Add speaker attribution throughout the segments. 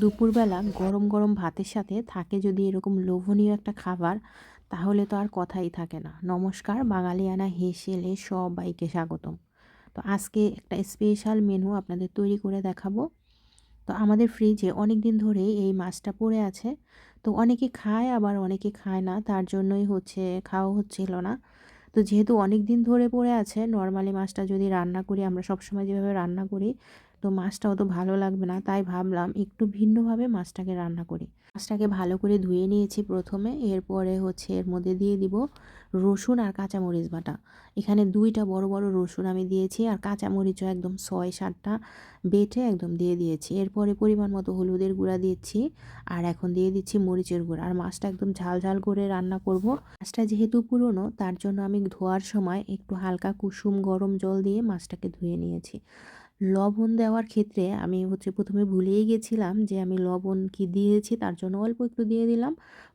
Speaker 1: দুপুরবেলা গরম গরম ভাতের সাথে থাকে যদি এরকম লোভনীয় একটা খাবার, তাহলে তো আর কথাই থাকে না। নমস্কার, বাঙালিয়ানা হেসেলে সবাইকে স্বাগতম। তো আজকে একটা স্পেশাল মেনু আপনাদের তৈরি করে দেখাবো। তো আমাদের ফ্রিজে অনেক দিন ধরেই এই মাছটা পড়ে আছে। তো অনেকে খায়, আবার অনেকে খায় না, তার জন্যই হচ্ছে, খাওয়া হচ্ছিল না। তো যেহেতু অনেক দিন ধরে পড়ে আছে নর্মালি মাছটা যদি রান্না করি, আমরা সবসময় যেভাবে রান্না করি তো মাছটা অত ভালো লাগবে না, তাই ভাবলাম একটু ভিন্নভাবে মাছটাকে রান্না করি। মাছটাকে ভালো করে ধুয়ে নিয়েছি প্রথমে, এরপরে হচ্ছে এর মধ্যে দিয়ে দিব রসুন আর কাঁচামরিচ বাটা। এখানে দুইটা বড় বড় রসুন আমি দিয়েছি আর কাঁচামরিচও একদম ছয় সাতটা বেটে একদম দিয়ে দিয়েছি। এরপরে পরিমাণ মতো হলুদের গুঁড়া দিচ্ছি আর এখন দিয়ে দিচ্ছি মরিচের গুঁড়া। আর মাছটা একদম ঝাল ঝাল করে রান্না করব। মাছটা যেহেতু পুরনো, তার জন্য আমি ধোয়ার সময় একটু হালকা কুসুম গরম জল দিয়ে মাছটাকে ধুয়ে নিয়েছি। লবণ দেওয়ার ক্ষেত্রে আমি হচ্ছে প্রথমে ভুলেই গেছিলাম যে আমি লবণ কি দিয়েছি, তার জন্য অল্প একটু দিয়ে দিলাম।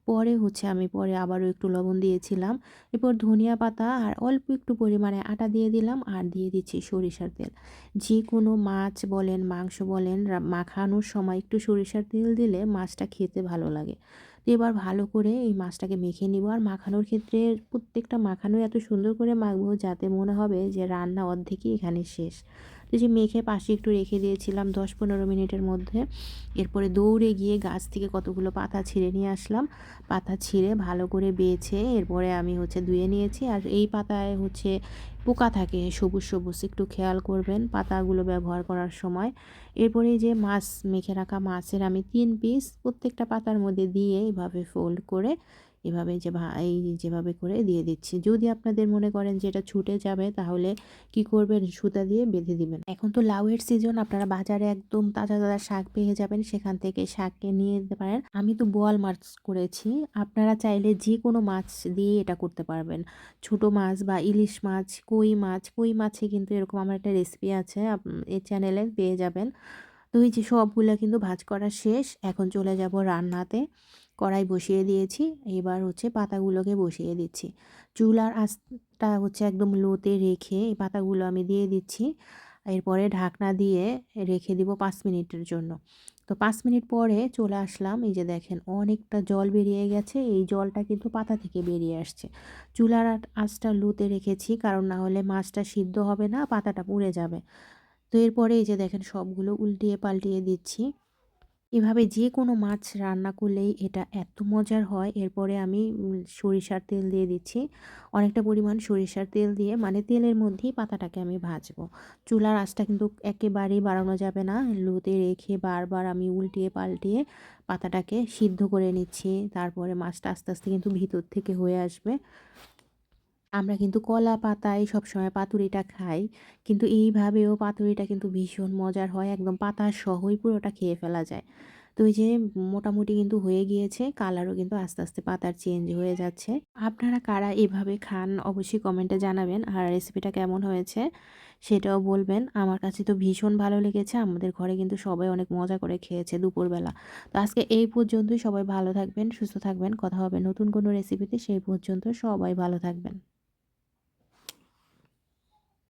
Speaker 1: পরে হচ্ছে আমি পরে আবারও একটু লবণ দিয়েছিলাম। এরপর ধনিয়া পাতা আর অল্প একটু পরিমাণে আটা দিয়ে দিলাম আর দিয়ে দিচ্ছি সরিষার তেল। যে কোনো মাছ বলেন, মাংস বলেন মাখানোর সময় একটু সরিষার তেল দিলে মাছটা খেতে ভালো লাগে। তো এবার ভালো করে এই মাছটাকে মেখে নিব। আর মাখানোর ক্ষেত্রে প্রত্যেকটা মাখানো এত সুন্দর করে মাখবো যাতে মনে হবে যে রান্না অর্ধেকই এখানে শেষ। তো যে মেখে পাশে একটু রেখে দিয়েছিলাম দশ পনেরো মিনিটের মধ্যে। এরপরে দৌড়ে গিয়ে গাছ থেকে কতগুলো পাতা ছিঁড়ে নিয়ে আসলাম। পাতা ছিঁড়ে ভালো করে বেছে এরপরে আমি হচ্ছে ধুয়ে নিয়েছি। আর এই পাতায় হচ্ছে পোকা থাকে, সবুজ সবুজ, একটু খেয়াল করবেন পাতাগুলো ব্যবহার করার সময়। এরপরে যে মাছ, মেখে রাখা মাছের আমি তিন পিস প্রত্যেকটা পাতার মধ্যে দিয়ে এইভাবে ফোল্ড করে এভাবে যে এই যেভাবে করে দিয়ে দিচ্ছি। যদি আপনাদের মনে করেন যে এটা ছুটে যাবে, তাহলে কি করবেন? সুতা দিয়ে বেঁধে দিবেন। এখন তো লাউয়ের সিজন আপনারা বাজারে একদম তাজা তাজা শাক পেয়ে যাবেন, সেখান থেকে শাককে নিয়ে যেতে পারেন। আমি তো বোয়াল মাছ করেছি। আপনারা চাইলে যে কোনো মাছ দিয়ে এটা করতে পারবেন। ছোট মাছ বা ইলিশ মাছ, কই মাছ, কই মাছে কিন্তু এরকম আমার একটা রেসিপি আছে এই চ্যানেলে পেয়ে যাবেন। তো এই যে সবগুলো কিন্তু ভাজ করা শেষ, এখন চলে যাব রান্নাতে। কড়াই বসিয়ে দিয়েছি, এবার হচ্ছে পাতাগুলোকে বসিয়ে দিচ্ছি। চুলার আঁচটা হচ্ছে একদম লোতে রেখে এই পাতাগুলো আমি দিয়ে দিচ্ছি। এরপরে ঢাকনা দিয়ে রেখে দিব পাঁচ মিনিটের জন্য। তো পাঁচ মিনিট পরে চলে আসলাম, এই যে দেখেন অনেকটা জল বেরিয়ে গেছে, এই জলটা কিন্তু পাতা থেকে বেরিয়ে আসছে। চুলার আঁচটা লুতে রেখেছি, কারণ না হলে মাছটা সিদ্ধ হবে না, পাতাটা পুড়ে যাবে। তো এরপরে এই যে দেখেন সবগুলো উল্টিয়ে পাল্টিয়ে দিচ্ছি। এভাবে যে কোনো মাছ রান্না করলেই এটা এত মজার হয়। এরপরে আমি সরিষার তেল দিয়ে দিচ্ছি। অনেকটা পরিমাণ সরিষার তেল দিয়ে মানে তেলের মধ্যেই পাতাটাকে আমি ভাজবো। চুলার আঁচটা কিন্তু একেবারেই বাড়ানো যাবে না। লুতে রেখে বারবার আমি উল্টিয়ে পাল্টিয়ে পাতাটাকে সিদ্ধ করে নিচ্ছি। তারপরে মাছটা আস্তে আস্তে কিন্তু ভিতর থেকে হয়ে আসবে। আমরা কিন্তু কলা পাতায় সবসময় পাতুরিটা খাই। কিন্তু এইভাবেও পাতুরিটা কিন্তু ভীষণ মজার হয়, একদম পাতা সহই পুরোটা খেয়ে ফেলা যায়। তো এই যে মোটামুটি কিন্তু হয়ে গিয়েছে, কালারও কিন্তু আস্তে আস্তে পাতার চেঞ্জ হয়ে যাচ্ছে। আপনারা কারা এভাবে খান অবশ্যই কমেন্টে জানাবেন, আর রেসিপিটা কেমন হয়েছে সেটাও বলবেন। আমার কাছে তো ভীষণ ভালো লেগেছে, আমাদের ঘরে কিন্তু সবাই অনেক মজা করে খেয়েছে দুপুরবেলা। তো আজকে এই পর্যন্তই, সবাই ভালো থাকবেন, সুস্থ থাকবেন, কথা হবে নতুন কোনো রেসিপিতে, সেই পর্যন্ত সবাই ভালো থাকবেন।